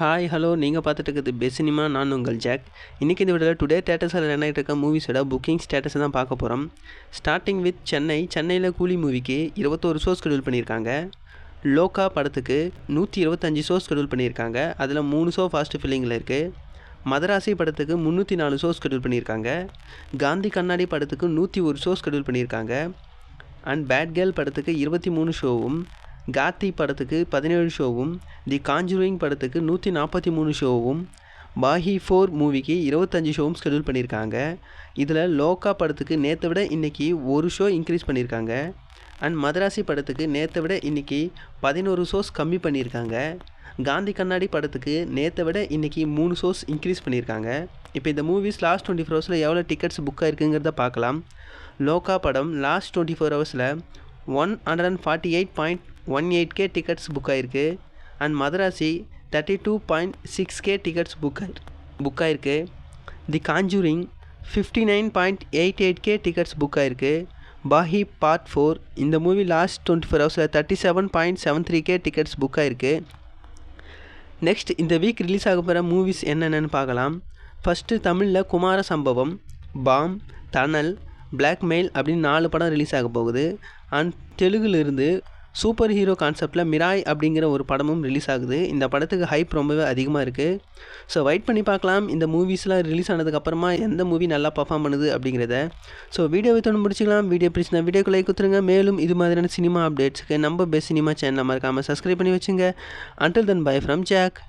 Hi hello நீங்கள் பார்த்துட்டு இருக்கிறது பெஸ்ட் சினிமா நான் உங்கள் ஜாக் இன்றைக்கி இந்த வீடியோவில் டுடே தேட்டர்ஸில் ரெண்டாயிட்டு இருக்க? மூவிஸோட புக்கிங் ஸ்டேட்டஸை தான் பார்க்க போகிறோம் ஸ்டார்டிங் வித் சென்னை சென்னையில் கூலி மூவிக்கு இருபத்தோரு ஷோஸ் ஷெடியூல் பண்ணியிருக்காங்க. லோக்கா படத்துக்கு நூற்றி இருபத்தஞ்சி ஷோஸ் ஷெடியூல் பண்ணியிருக்காங்க. அதில் மூணு ஷோ ஃபாஸ்ட் ஃபில்லிங்கில் இருக்குது மதராசி படத்துக்கு முந்நூற்றி நாலு ஷோஸ் ஷெடியூல் பண்ணியிருக்காங்க. காந்தி கண்ணாடி படத்துக்கு நூற்றி ஒரு ஷோஸ் ஷெடியூல் பண்ணியிருக்காங்க. அண்ட் பேட் கேர்ள் படத்துக்கு இருபத்தி மூணு ஷோவும் காத்தி படத்துக்கு பதினேழு ஷோவும் தி காஞ்சூரிங் படத்துக்கு நூற்றி நாற்பத்தி மூணு ஷோவும் பாஹி ஃபோர் மூவிக்கு இருபத்தஞ்சி ஷோவும் ஸ்கெடியூல் பண்ணியிருக்காங்க. இதில் லோக்கா படத்துக்கு நேற்றை விட இன்றைக்கி ஒரு ஷோ இன்க்ரீஸ் பண்ணியிருக்காங்க. அண்ட் மதராசி படத்துக்கு நேற்றை விட இன்றைக்கி பதினோரு ஷோஸ் கம்மி பண்ணியிருக்காங்க. காந்தி கண்ணாடி படத்துக்கு நேற்றை விட இன்றைக்கி மூணு ஷோஸ் இன்க்ரீஸ் பண்ணியிருக்காங்க. இப்போ இந்த மூவிஸ் லாஸ்ட் டுவெண்ட்டி ஃபோர் ஹவர்ஸில் எவ்வளோ டிக்கெட்ஸ் புக் ஆயிருக்குங்கிறத பார்க்கலாம். லோக்கா படம் லாஸ்ட் டுவெண்ட்டி ஃபோர் ஹவர்ஸில் one hundred and forty eight point one eight K tickets book ஆயிருக்கு. And Madharasi thirty two point six K tickets book ஆயிரு புக் ஆயிருக்கு. The Conjuring fifty nine point eight eight K tickets book ஆயிருக்கு. Baaghi part four இந்த movie last twenty four ஹவர்ஸில் thirty seven point seven three K tickets book ஆயிருக்கு. Next இந்த week release ஆக போகிற movies என்னென்னு பார்க்கலாம். ஃபஸ்ட்டு தமிழில் குமார சம்பவம் பாம் தனல் பிளாக்மெயில் அப்படின்னு நாலு படம் ரிலீஸ் ஆக போகுது. அண்ட் தெலுங்குலேருந்து சூப்பர் ஹீரோ கான்செப்டில் மிராய் அப்படிங்கிற ஒரு படமும் ரிலீஸ் ஆகுது. இந்த படத்துக்கு ஹைப் ரொம்பவே அதிகமாக இருக்குது ஸோ வெயிட் பண்ணி பார்க்கலாம். இந்த மூவிஸ்லாம் ரிலீஸ் ஆனதுக்கப்புறமா எந்த மூவி நல்லா பர்ஃபார்ம் பண்ணுது அப்படிங்கிறத. ஸோ வீடியோ வித்தோடு முடிச்சிக்கலாம். வீடியோ பிடிச்சினா வீடியோக்குள்ளே கொடுத்துருங்க. மேலும் இது மாதிரியான சினிமா அப்டேட்ஸுக்கு நம்ம பெஸ்ட் சினிமா சேனல் மறக்காமல் சப்ஸ்கிரைப் பண்ணி வச்சுங்க. Until then bye from Jack